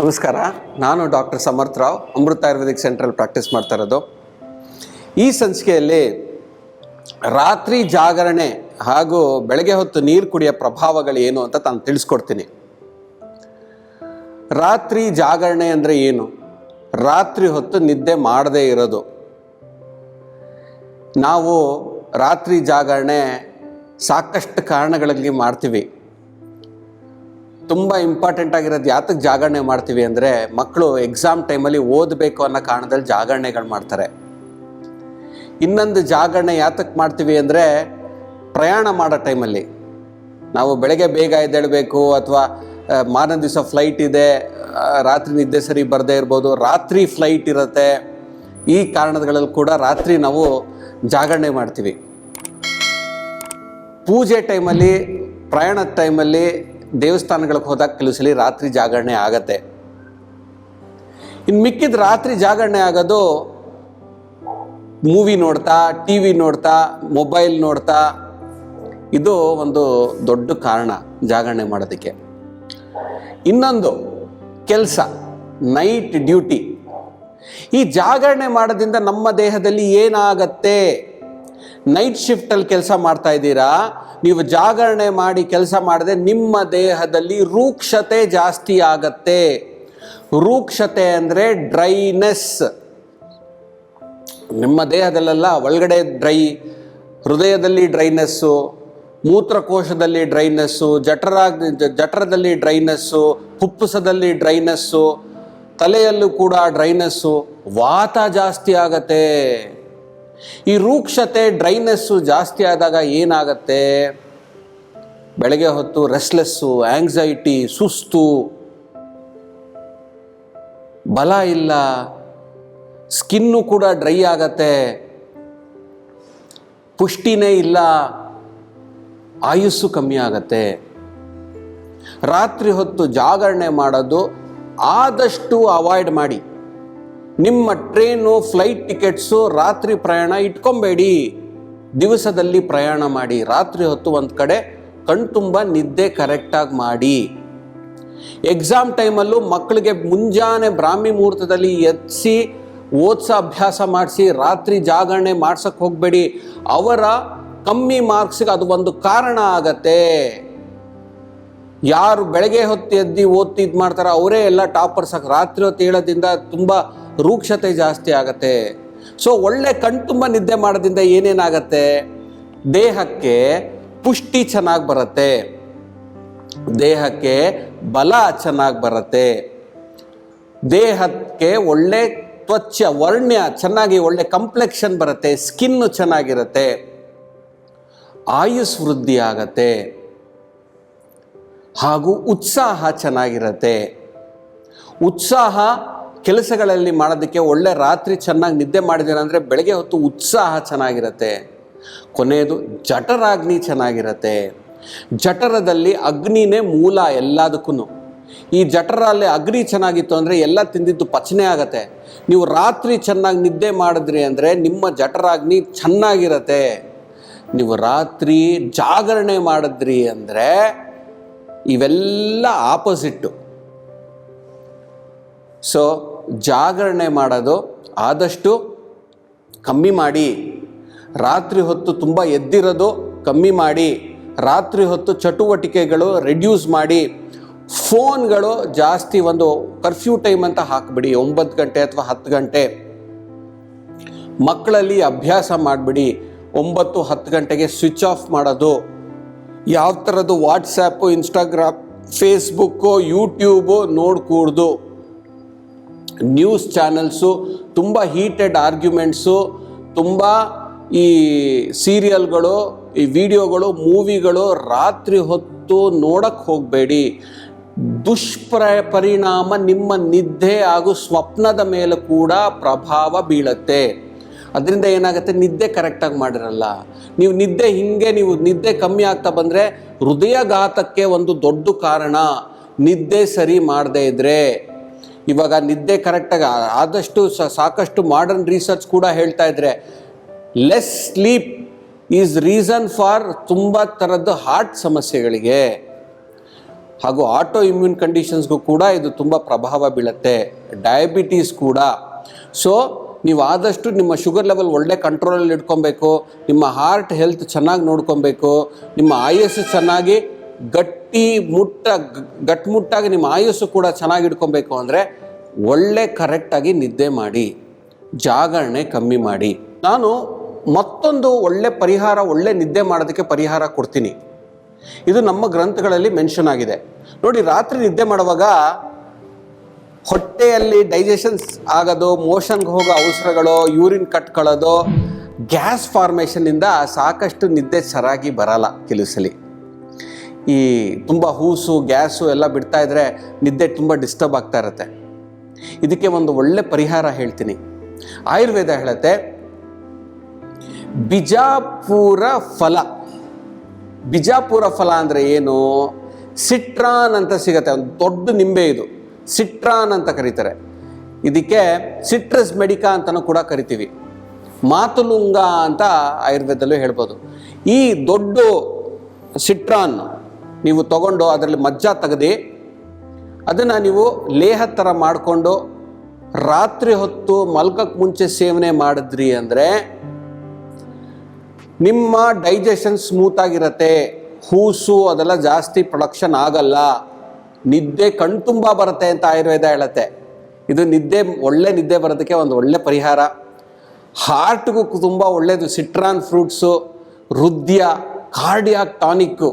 ನಮಸ್ಕಾರ, ನಾನು ಡಾಕ್ಟರ್ ಸಮರ್ಥ್ ರಾವ್, ಅಮೃತ ಆಯುರ್ವೇದಿಕ್ ಸೆಂಟ್ರಲ್ಲಿ ಪ್ರಾಕ್ಟೀಸ್ ಮಾಡ್ತಾ ಇರೋದು. ಈ ಸಂಚಿಕೆಯಲ್ಲಿ ರಾತ್ರಿ ಜಾಗರಣೆ ಹಾಗೂ ಬೆಳಗ್ಗೆ ಹೊತ್ತು ನೀರು ಕುಡಿಯೋ ಪ್ರಭಾವಗಳು ಏನು ಅಂತ ನಾನು ತಿಳಿಸ್ಕೊಡ್ತೀನಿ. ರಾತ್ರಿ ಜಾಗರಣೆ ಅಂದರೆ ಏನು? ರಾತ್ರಿ ಹೊತ್ತು ನಿದ್ದೆ ಮಾಡದೇ ಇರೋದು. ನಾವು ರಾತ್ರಿ ಜಾಗರಣೆ ಸಾಕಷ್ಟು ಕಾರಣಗಳಲ್ಲಿ ಮಾಡ್ತೀವಿ. ತುಂಬ ಇಂಪಾರ್ಟೆಂಟ್ ಆಗಿರೋದು ಯಾತಕ್ಕೆ ಜಾಗರಣೆ ಮಾಡ್ತೀವಿ ಅಂದರೆ ಮಕ್ಕಳು ಎಕ್ಸಾಮ್ ಟೈಮಲ್ಲಿ ಓದಬೇಕು ಅನ್ನೋ ಕಾರಣದಲ್ಲಿ ಜಾಗರಣೆಗಳು ಮಾಡ್ತಾರೆ. ಇನ್ನೊಂದು ಜಾಗರಣೆ ಯಾತಕ್ಕೆ ಮಾಡ್ತೀವಿ ಅಂದರೆ ಪ್ರಯಾಣ ಮಾಡೋ ಟೈಮಲ್ಲಿ ನಾವು ಬೆಳಗ್ಗೆ ಬೇಗ ಎದ್ದೇಳಬೇಕು ಅಥವಾ ಮಾರನೇ ದಿವಸ ಫ್ಲೈಟ್ ಇದೆ ರಾತ್ರಿ ನಿದ್ದೆ ಸರಿ ಬರದೇ ಇರ್ಬೋದು, ರಾತ್ರಿ ಫ್ಲೈಟ್ ಇರುತ್ತೆ. ಈ ಕಾರಣಗಳಲ್ಲಿ ಕೂಡ ರಾತ್ರಿ ನಾವು ಜಾಗರಣೆ ಮಾಡ್ತೀವಿ. ಪೂಜೆ ಟೈಮಲ್ಲಿ ಪ್ರಯಾಣದ ಟೈಮಲ್ಲಿ ದೇವಸ್ಥಾನಗಳಿಗೆ ಹೋದಾಗ ಕೆಲವು ಸಲ ರಾತ್ರಿ ಜಾಗರಣೆ ಆಗತ್ತೆ. ಇನ್ನು ಮಿಕ್ಕಿದ ರಾತ್ರಿ ಜಾಗರಣೆ ಆಗೋದು ಮೂವಿ ನೋಡ್ತಾ ಟಿ ವಿ ನೋಡ್ತಾ ಮೊಬೈಲ್ ನೋಡ್ತಾ, ಇದು ಒಂದು ದೊಡ್ಡ ಕಾರಣ ಜಾಗರಣೆ ಮಾಡೋದಕ್ಕೆ. ಇನ್ನೊಂದು ಕೆಲಸ ನೈಟ್ ಡ್ಯೂಟಿ ಈ ಜಾಗರಣೆ ಮಾಡೋದ್ರಿಂದ ನಮ್ಮ ದೇಹದಲ್ಲಿ ಏನಾಗತ್ತೆ? ನೈಟ್ ಶಿಫ್ಟಲ್ಲಿ ಕೆಲಸ ಮಾಡ್ತಾ ಇದ್ದೀರಾ? ನೀವು ಜಾಗರಣೆ ಮಾಡಿ ಕೆಲಸ ಮಾಡದೆ ನಿಮ್ಮ ದೇಹದಲ್ಲಿ ರೂಕ್ಷತೆ ಜಾಸ್ತಿ ಆಗತ್ತೆ. ರೂಕ್ಷತೆ ಅಂದರೆ ಡ್ರೈನೆಸ್. ನಿಮ್ಮ ದೇಹದಲ್ಲೆಲ್ಲ ಒಳಗಡೆ ಡ್ರೈ, ಹೃದಯದಲ್ಲಿ ಡ್ರೈನೆಸ್ಸು ಮೂತ್ರಕೋಶದಲ್ಲಿ ಡ್ರೈನೆಸ್ಸು ಜಠರ ಜಠರದಲ್ಲಿ ಡ್ರೈನೆಸ್ಸು ಫುಪ್ಪುಸದಲ್ಲಿ ಡ್ರೈನೆಸ್ಸು ತಲೆಯಲ್ಲೂ ಕೂಡ ಡ್ರೈನೆಸ್ಸು ವಾತ ಜಾಸ್ತಿ ಆಗತ್ತೆ. ಈ ರೂಕ್ಷತೆ ಡ್ರೈನೆಸ್ಸು ಜಾಸ್ತಿ ಆದಾಗ ಏನಾಗತ್ತೆ? ಬೆಳಗ್ಗೆ ಹೊತ್ತು ರೆಸ್ಲೆಸ್ಸು ಆಂಗ್ಸೈಟಿ ಸುಸ್ತು, ಬಲ ಇಲ್ಲ ಸ್ಕಿನ್ನು ಕೂಡ ಡ್ರೈ ಆಗತ್ತೆ, ಪುಷ್ಟಿನೇ ಇಲ್ಲ, ಆಯುಸ್ಸು ಕಮ್ಮಿ ಆಗತ್ತೆ. ರಾತ್ರಿ ಹೊತ್ತು ಜಾಗರಣೆ ಮಾಡೋದು ಆದಷ್ಟು ಅವಾಯ್ಡ್ ಮಾಡಿ. ನಿಮ್ಮ ಟ್ರೇನು, ಫ್ಲೈಟ್ ಟಿಕೆಟ್ಸು ರಾತ್ರಿ ಪ್ರಯಾಣ ಇಟ್ಕೊಬೇಡಿ. ದಿವಸದಲ್ಲಿ ಪ್ರಯಾಣ ಮಾಡಿ, ರಾತ್ರಿ ಹೊತ್ತು ಒಂದು ಕಡೆ ಕಣ್ತುಂಬ ನಿದ್ದೆ ಕರೆಕ್ಟಾಗಿ ಮಾಡಿ. ಎಕ್ಸಾಮ್ ಟೈಮಲ್ಲೂ ಮಕ್ಕಳಿಗೆ ಮುಂಜಾನೆ ಬ್ರಾಹ್ಮಿ ಮುಹೂರ್ತದಲ್ಲಿ ಎತ್ಸಿ, ಓದ್ಸ ಅಭ್ಯಾಸ ಮಾಡಿಸಿ, ರಾತ್ರಿ ಜಾಗರಣೆ ಮಾಡ್ಸಕ್ಕೆ ಹೋಗಬೇಡಿ. ಅವರ ಕಮ್ಮಿ ಮಾರ್ಕ್ಸ್ಗೆ ಅದು ಒಂದು ಕಾರಣ ಆಗತ್ತೆ. ಯಾರು ಬೆಳಗ್ಗೆ ಹೊತ್ತು ಎದ್ದು ಓದ್ತಿ ಇದು ಮಾಡ್ತಾರೋ ಅವರೇ ಎಲ್ಲ ಟಾಪರ್ಸ್ ರಾತ್ರಿ ಹೊತ್ತು ಹೇಳೋದ್ರಿಂದ ತುಂಬ ರೂಕ್ಷತೆ ಜಾಸ್ತಿ ಆಗತ್ತೆ. ಸೊ ಒಳ್ಳೆ ಕಣ್ತುಂಬ ನಿದ್ದೆ ಮಾಡೋದ್ರಿಂದ ಏನೇನಾಗತ್ತೆ? ದೇಹಕ್ಕೆ ಪುಷ್ಟಿ ಚೆನ್ನಾಗಿ ಬರುತ್ತೆ. ದೇಹಕ್ಕೆ ಬಲ ಚೆನ್ನಾಗಿ ಬರುತ್ತೆ. ದೇಹಕ್ಕೆ ಒಳ್ಳೆ ತ್ವಚ ವರ್ಣ್ಯ, ಚೆನ್ನಾಗಿ ಒಳ್ಳೆ ಕಂಪ್ಲೆಕ್ಷನ್ ಬರುತ್ತೆ. ಸ್ಕಿನ್ನು ಚೆನ್ನಾಗಿರುತ್ತೆ. ಆಯುಸ್ ವೃದ್ಧಿ ಆಗತ್ತೆ. ಹಾಗೂ ಉತ್ಸಾಹ ಚೆನ್ನಾಗಿರುತ್ತೆ. ಉತ್ಸಾಹ ಕೆಲಸಗಳಲ್ಲಿ ಮಾಡೋದಕ್ಕೆ ಒಳ್ಳೆ ರಾತ್ರಿ ಚೆನ್ನಾಗಿ ನಿದ್ದೆ ಮಾಡಿದ್ದೀರ ಅಂದರೆ ಬೆಳಗ್ಗೆ ಹೊತ್ತು ಉತ್ಸಾಹ ಚೆನ್ನಾಗಿರುತ್ತೆ. ಕೊನೆಯದು ಜಠರಾಗ್ನಿ ಚೆನ್ನಾಗಿರುತ್ತೆ. ಜಠರದಲ್ಲಿ ಅಗ್ನಿನೇ ಮೂಲ ಎಲ್ಲದಕ್ಕೂ ಈ ಜಠರಲ್ಲಿ ಅಗ್ನಿ ಚೆನ್ನಾಗಿತ್ತು ಅಂದರೆ ಎಲ್ಲ ತಿಂದಿದ್ದು ಪಚನೆ ಆಗತ್ತೆ. ನೀವು ರಾತ್ರಿ ಚೆನ್ನಾಗಿ ನಿದ್ದೆ ಮಾಡಿದ್ರಿ ಅಂದರೆ ನಿಮ್ಮ ಜಠರಾಗ್ನಿ ಚೆನ್ನಾಗಿರತ್ತೆ. ನೀವು ರಾತ್ರಿ ಜಾಗರಣೆ ಮಾಡಿದ್ರಿ ಅಂದರೆ ಇವೆಲ್ಲ ಆಪೋಸಿಟ್ಟು. ಸೊ ಜಾಗರಣೆ ಮಾಡೋದು ಆದಷ್ಟು ಕಮ್ಮಿ ಮಾಡಿ. ರಾತ್ರಿ ಹೊತ್ತು ತುಂಬ ಎದ್ದಿರೋದು ಕಮ್ಮಿ ಮಾಡಿ. ರಾತ್ರಿ ಹೊತ್ತು ಚಟುವಟಿಕೆಗಳು ರೆಡ್ಯೂಸ್ ಮಾಡಿ. ಫೋನ್ಗಳು ಜಾಸ್ತಿ ಒಂದು ಕರ್ಫ್ಯೂ ಟೈಮ್ ಅಂತ ಹಾಕ್ಬಿಡಿ. ಒಂಬತ್ತು ಗಂಟೆ ಅಥವಾ ಹತ್ತು ಗಂಟೆ. ಮಕ್ಕಳಲ್ಲಿ ಅಭ್ಯಾಸ ಮಾಡಿಬಿಡಿ. ಒಂಬತ್ತು ಹತ್ತು ಗಂಟೆಗೆ ಸ್ವಿಚ್ ಆಫ್ ಮಾಡೋದು. ಯಾವ ಥರದ್ದು ವಾಟ್ಸಪ್ಪು ಇನ್ಸ್ಟಾಗ್ರಾಮ್ ಫೇಸ್ಬುಕ್ಕು ಯೂಟ್ಯೂಬು ನೋಡ್ಕೂಡ್ದು. ನ್ಯೂಸ್ ಚಾನೆಲ್ಸು ತುಂಬ ಹೀಟೆಡ್ ಆರ್ಗ್ಯುಮೆಂಟ್ಸು ತುಂಬ ಈ ಸೀರಿಯಲ್ಗಳು ಈ ವಿಡಿಯೋಗಳು ಮೂವಿಗಳು ರಾತ್ರಿ ಹೊತ್ತು ನೋಡಕ್ಕೆ ಹೋಗಬೇಡಿ. ದುಷ್ಪ್ರ ಪರಿಣಾಮ ನಿಮ್ಮ ನಿದ್ದೆ ಹಾಗೂ ಸ್ವಪ್ನದ ಮೇಲೆ ಕೂಡ ಪ್ರಭಾವ ಬೀಳತ್ತೆ. ಅದರಿಂದ ಏನಾಗುತ್ತೆ? ನಿದ್ದೆ ಕರೆಕ್ಟಾಗಿ ಮಾಡಿರಲ್ಲ. ನೀವು ನಿದ್ದೆ ಹಿಂಗೆ, ನೀವು ನಿದ್ದೆ ಕಮ್ಮಿ ಆಗ್ತಾ ಬಂದರೆ ಹೃದಯಘಾತಕ್ಕೆ ಒಂದು ದೊಡ್ಡ ಕಾರಣ. ನಿದ್ದೆ ಸರಿ ಮಾಡದೇ ಇದ್ರೆ. ಇವಾಗ ನಿದ್ದೆ ಕರೆಕ್ಟಾಗಿ ಆದಷ್ಟು ಸಾಕಷ್ಟು ಮಾಡರ್ನ್ ರಿಸರ್ಚ್ ಕೂಡ ಹೇಳ್ತಾ ಇದ್ರೆ less sleep is reason for ತುಂಬ ಥರದ್ದು ಹಾರ್ಟ್ ಸಮಸ್ಯೆಗಳಿಗೆ. ಹಾಗೂ ಆಟೋ ಇಮ್ಯೂನ್ ಕಂಡೀಷನ್ಸ್ಗೂ ಕೂಡ ಇದು ತುಂಬ ಪ್ರಭಾವ ಬೀಳುತ್ತೆ. ಡಯಾಬಿಟೀಸ್ ಕೂಡ. ಸೊ ನೀವು ಆದಷ್ಟು ನಿಮ್ಮ ಶುಗರ್ ಲೆವೆಲ್ ಒಳ್ಳೆ ಕಂಟ್ರೋಲಲ್ಲಿ ಇಟ್ಕೊಬೇಕು, ನಿಮ್ಮ ಹಾರ್ಟ್ ಹೆಲ್ತ್ ಚೆನ್ನಾಗಿ ನೋಡ್ಕೊಬೇಕು, ನಿಮ್ಮ ಆಯಸ್ಸು ಚೆನ್ನಾಗಿ ಗಟ್ಟಿ ಮುಟ್ಟ ಗಟ್ಮುಟ್ಟಾಗಿ ನಿಮ್ಮ ಆಯುಸ್ಸು ಕೂಡ ಚೆನ್ನಾಗಿ ಇಟ್ಕೊಬೇಕು ಅಂದರೆ ಒಳ್ಳೆ ಕರೆಕ್ಟಾಗಿ ನಿದ್ದೆ ಮಾಡಿ, ಜಾಗರಣೆ ಕಮ್ಮಿ ಮಾಡಿ. ನಾನು ಮತ್ತೊಂದು ಒಳ್ಳೆ ಪರಿಹಾರ, ಒಳ್ಳೆ ನಿದ್ದೆ ಮಾಡೋದಕ್ಕೆ ಪರಿಹಾರ ಕೊಡ್ತೀನಿ. ಇದು ನಮ್ಮ ಗ್ರಂಥಗಳಲ್ಲಿ ಮೆನ್ಷನ್ ಆಗಿದೆ. ನೋಡಿ, ರಾತ್ರಿ ನಿದ್ದೆ ಮಾಡುವಾಗ ಹೊಟ್ಟೆಯಲ್ಲಿ ಡೈಜೆಷನ್ಸ್ ಆಗೋದು ಮೋಷನ್ಗೆ ಹೋಗೋ ಅವಸರಗಳು ಯೂರಿನ್ ಕಟ್ಕೊಳ್ಳೋದು ಗ್ಯಾಸ್ ಫಾರ್ಮೇಷನ್ನಿಂದ ಸಾಕಷ್ಟು ನಿದ್ದೆ ಸರಾಗಿ ಬರಲ್ಲ ಕೆಲವು ಸಲ. ಈ ತುಂಬ ಹೂಸು, ಗ್ಯಾಸು ಎಲ್ಲ ಬಿಡ್ತಾ ಇದ್ರೆ ನಿದ್ದೆ ತುಂಬ ಡಿಸ್ಟರ್ಬ್ ಆಗ್ತಾ ಇರುತ್ತೆ. ಇದಕ್ಕೆ ಒಂದು ಒಳ್ಳೆ ಪರಿಹಾರ ಹೇಳ್ತೀನಿ. ಆಯುರ್ವೇದ ಹೇಳುತ್ತೆ, ಬಿಜಾಪುರ ಫಲ. ಬಿಜಾಪುರ ಫಲ ಅಂದರೆ ಏನು? ಸಿಟ್ರಾನ್ ಅಂತ ಸಿಗತ್ತೆ, ಒಂದು ದೊಡ್ಡ ನಿಂಬೆ ಇದು. ಸಿಟ್ರಾನ್ ಅಂತ ಕರೀತಾರೆ. ಇದಕ್ಕೆ ಸಿಟ್ರಸ್ ಮೆಡಿಕಾ ಅಂತಲೂ ಕೂಡ ಕರಿತೀವಿ. ಮಾತುಲುಂಗ ಅಂತ ಆಯುರ್ವೇದಲ್ಲೂ ಹೇಳ್ಬೋದು. ಈ ದೊಡ್ಡ ಸಿಟ್ರಾನ್ ನೀವು ತಗೊಂಡು ಅದರಲ್ಲಿ ಮಜ್ಜ ತೆಗೆದು, ಅದನ್ನು ನೀವು ಲೇಹ ಥರ ಮಾಡಿಕೊಂಡು ರಾತ್ರಿ ಹೊತ್ತು ಮಲ್ಕಕ್ಕೆ ಮುಂಚೆ ಸೇವನೆ ಮಾಡಿದ್ರಿ ಅಂದರೆ ನಿಮ್ಮ ಡೈಜೆಷನ್ ಸ್ಮೂತ್ ಆಗಿರತ್ತೆ, ಹೂಸು ಅದೆಲ್ಲ ಜಾಸ್ತಿ ಪ್ರೊಡಕ್ಷನ್ ಆಗಲ್ಲ, ನಿದ್ದೆ ಕಣ್ತುಂಬ ಬರುತ್ತೆ ಅಂತ ಆಯುರ್ವೇದ ಹೇಳುತ್ತೆ. ಇದು ನಿದ್ದೆ, ಒಳ್ಳೆ ನಿದ್ದೆ ಬರೋದಕ್ಕೆ ಒಂದು ಒಳ್ಳೆ ಪರಿಹಾರ. ಹಾರ್ಟ್ಗೂ ತುಂಬ ಒಳ್ಳೆಯದು ಸಿಟ್ರಾನ್ ಫ್ರೂಟ್ಸು ಹೃದಯ ಕಾರ್ಡಿಯಾಕ್ ಟಾನಿಕ್ಕು